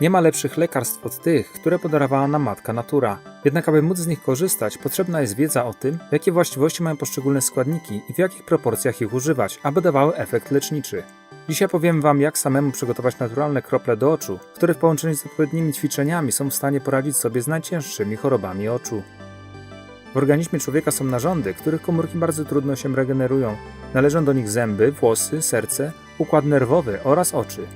Nie ma lepszych lekarstw od tych, które podarowała nam matka natura. Jednak aby móc z nich korzystać, potrzebna jest wiedza o tym, jakie właściwości mają poszczególne składniki i w jakich proporcjach ich używać, aby dawały efekt leczniczy. Dzisiaj powiem Wam, jak samemu przygotować naturalne krople do oczu, które w połączeniu z odpowiednimi ćwiczeniami są w stanie poradzić sobie z najcięższymi chorobami oczu. W organizmie człowieka są narządy, których komórki bardzo trudno się regenerują. Należą do nich zęby, włosy, serce, układ nerwowy oraz oczy.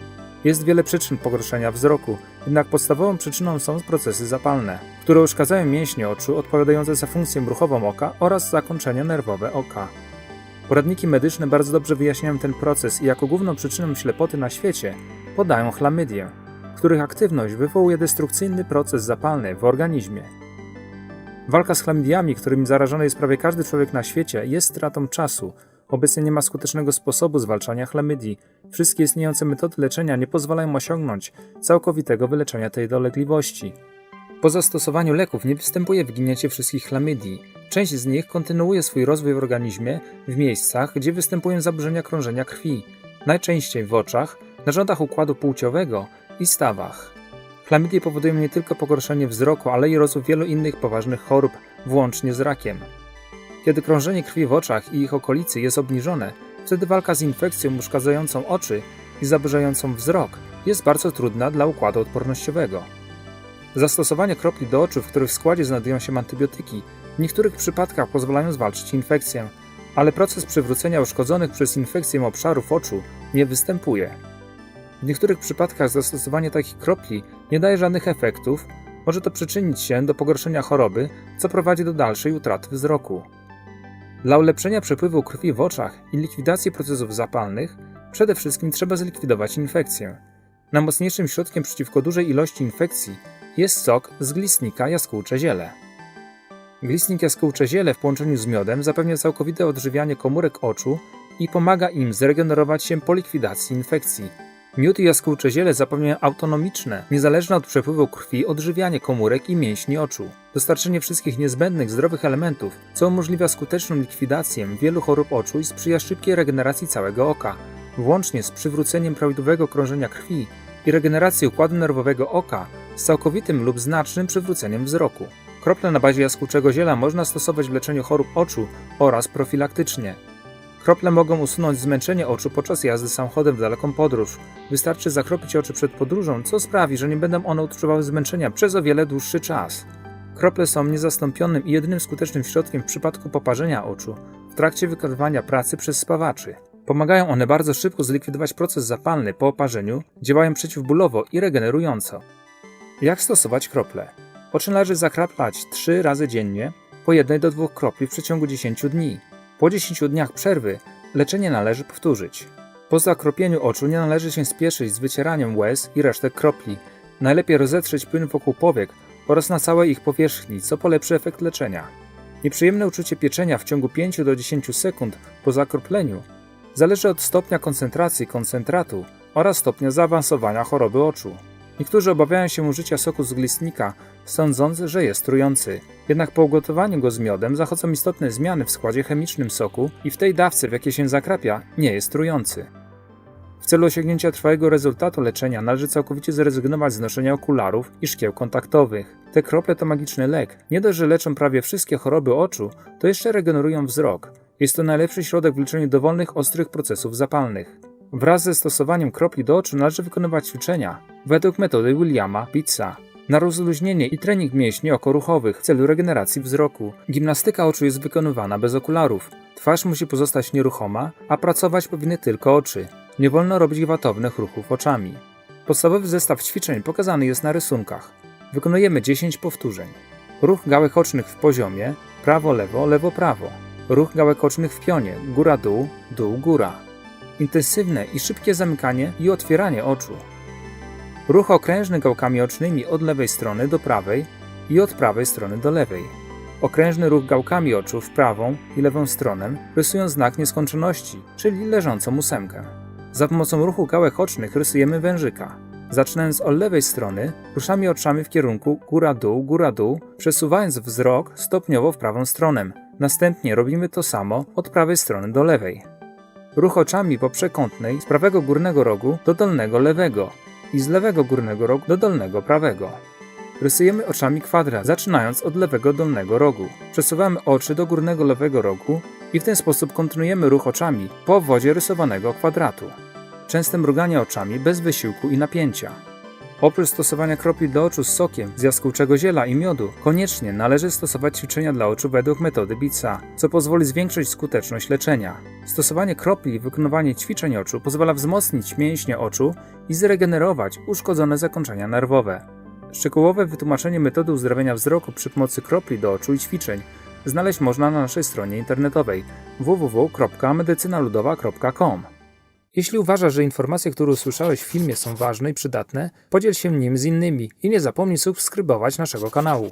Jest wiele przyczyn pogorszenia wzroku, jednak podstawową przyczyną są procesy zapalne, które uszkadzają mięśnie oczu odpowiadające za funkcję ruchową oka oraz zakończenia nerwowe oka. Poradniki medyczne bardzo dobrze wyjaśniają ten proces i jako główną przyczyną ślepoty na świecie podają chlamydię, których aktywność wywołuje destrukcyjny proces zapalny w organizmie. Walka z chlamydiami, którymi zarażony jest prawie każdy człowiek na świecie, jest stratą czasu. Obecnie nie ma skutecznego sposobu zwalczania chlamydii. Wszystkie istniejące metody leczenia nie pozwalają osiągnąć całkowitego wyleczenia tej dolegliwości. Po zastosowaniu leków nie występuje wyginięcie wszystkich chlamydii. Część z nich kontynuuje swój rozwój w organizmie w miejscach, gdzie występują zaburzenia krążenia krwi, najczęściej w oczach, narządach układu płciowego i stawach. Chlamydie powodują nie tylko pogorszenie wzroku, ale i rozwój wielu innych poważnych chorób, włącznie z rakiem. Kiedy krążenie krwi w oczach i ich okolicy jest obniżone, wtedy walka z infekcją uszkadzającą oczy i zaburzającą wzrok jest bardzo trudna dla układu odpornościowego. Zastosowanie kropli do oczu, w których w składzie znajdują się antybiotyki, w niektórych przypadkach pozwalają zwalczyć infekcję, ale proces przywrócenia uszkodzonych przez infekcję obszarów oczu nie występuje. W niektórych przypadkach zastosowanie takich kropli nie daje żadnych efektów, może to przyczynić się do pogorszenia choroby, co prowadzi do dalszej utraty wzroku. Dla ulepszenia przepływu krwi w oczach i likwidacji procesów zapalnych, przede wszystkim trzeba zlikwidować infekcję. Najmocniejszym środkiem przeciwko dużej ilości infekcji jest sok z glistnika jaskółcze ziele. Glistnik jaskółcze ziele w połączeniu z miodem zapewnia całkowite odżywianie komórek oczu i pomaga im zregenerować się po likwidacji infekcji. Miód i jaskółcze ziele zapewniają autonomiczne, niezależne od przepływu krwi odżywianie komórek i mięśni oczu. Dostarczenie wszystkich niezbędnych zdrowych elementów, co umożliwia skuteczną likwidację wielu chorób oczu i sprzyja szybkiej regeneracji całego oka, włącznie z przywróceniem prawidłowego krążenia krwi i regeneracji układu nerwowego oka z całkowitym lub znacznym przywróceniem wzroku. Krople na bazie jaskółczego ziela można stosować w leczeniu chorób oczu oraz profilaktycznie. Krople mogą usunąć zmęczenie oczu podczas jazdy samochodem w daleką podróż. Wystarczy zakropić oczy przed podróżą, co sprawi, że nie będą one odczuwały zmęczenia przez o wiele dłuższy czas. Krople są niezastąpionym i jedynym skutecznym środkiem w przypadku poparzenia oczu w trakcie wykonywania pracy przez spawaczy. Pomagają one bardzo szybko zlikwidować proces zapalny po oparzeniu, działają przeciwbólowo i regenerująco. Jak stosować krople? Oczy należy zakraplać 3 razy dziennie, po jednej do dwóch kropli w przeciągu 10 dni. Po 10 dniach przerwy leczenie należy powtórzyć. Po zakropieniu oczu nie należy się spieszyć z wycieraniem łez i resztek kropli. Najlepiej rozetrzeć płyn wokół powiek oraz na całej ich powierzchni, co polepszy efekt leczenia. Nieprzyjemne uczucie pieczenia w ciągu 5 do 10 sekund po zakropleniu zależy od stopnia koncentracji koncentratu oraz stopnia zaawansowania choroby oczu. Niektórzy obawiają się użycia soku z glistnika, sądząc, że jest trujący. Jednak po ugotowaniu go z miodem zachodzą istotne zmiany w składzie chemicznym soku i w tej dawce, w jakiej się zakrapia, nie jest trujący. W celu osiągnięcia trwałego rezultatu leczenia należy całkowicie zrezygnować z noszenia okularów i szkieł kontaktowych. Te krople to magiczny lek. Nie dość, że leczą prawie wszystkie choroby oczu, to jeszcze regenerują wzrok. Jest to najlepszy środek w leczeniu dowolnych ostrych procesów zapalnych. Wraz ze stosowaniem kropli do oczu należy wykonywać ćwiczenia według metody Williama Pitza na rozluźnienie i trening mięśni okoruchowych w celu regeneracji wzroku. Gimnastyka oczu jest wykonywana bez okularów. Twarz musi pozostać nieruchoma, a pracować powinny tylko oczy. Nie wolno robić gwałtownych ruchów oczami. Podstawowy zestaw ćwiczeń pokazany jest na rysunkach. Wykonujemy 10 powtórzeń. Ruch gałek ocznych w poziomie, prawo-lewo, lewo-prawo. Ruch gałek ocznych w pionie, góra-dół, dół-góra. Intensywne i szybkie zamykanie i otwieranie oczu. Ruch okrężny gałkami ocznymi od lewej strony do prawej i od prawej strony do lewej. Okrężny ruch gałkami oczu w prawą i lewą stronę rysując znak nieskończoności, czyli leżącą ósemkę. Za pomocą ruchu gałek ocznych rysujemy wężyka. Zaczynając od lewej strony, ruszamy oczami w kierunku góra-dół, góra-dół, przesuwając wzrok stopniowo w prawą stronę. Następnie robimy to samo od prawej strony do lewej. Ruch oczami po przekątnej z prawego górnego rogu do dolnego lewego. i z lewego górnego rogu do dolnego prawego. Rysujemy oczami kwadrat, zaczynając od lewego dolnego rogu. Przesuwamy oczy do górnego lewego rogu i w ten sposób kontynuujemy ruch oczami po obwodzie rysowanego kwadratu. Częste mruganie oczami bez wysiłku i napięcia. Oprócz stosowania kropli do oczu z sokiem z jaskółczego ziela i miodu, koniecznie należy stosować ćwiczenia dla oczu według metody Bitsa, co pozwoli zwiększyć skuteczność leczenia. Stosowanie kropli i wykonywanie ćwiczeń oczu pozwala wzmocnić mięśnie oczu i zregenerować uszkodzone zakończenia nerwowe. Szczegółowe wytłumaczenie metody uzdrowienia wzroku przy pomocy kropli do oczu i ćwiczeń znaleźć można na naszej stronie internetowej www.medycynaludowa.com. Jeśli uważasz, że informacje, które usłyszałeś w filmie są ważne i przydatne, podziel się nim z innymi i nie zapomnij subskrybować naszego kanału.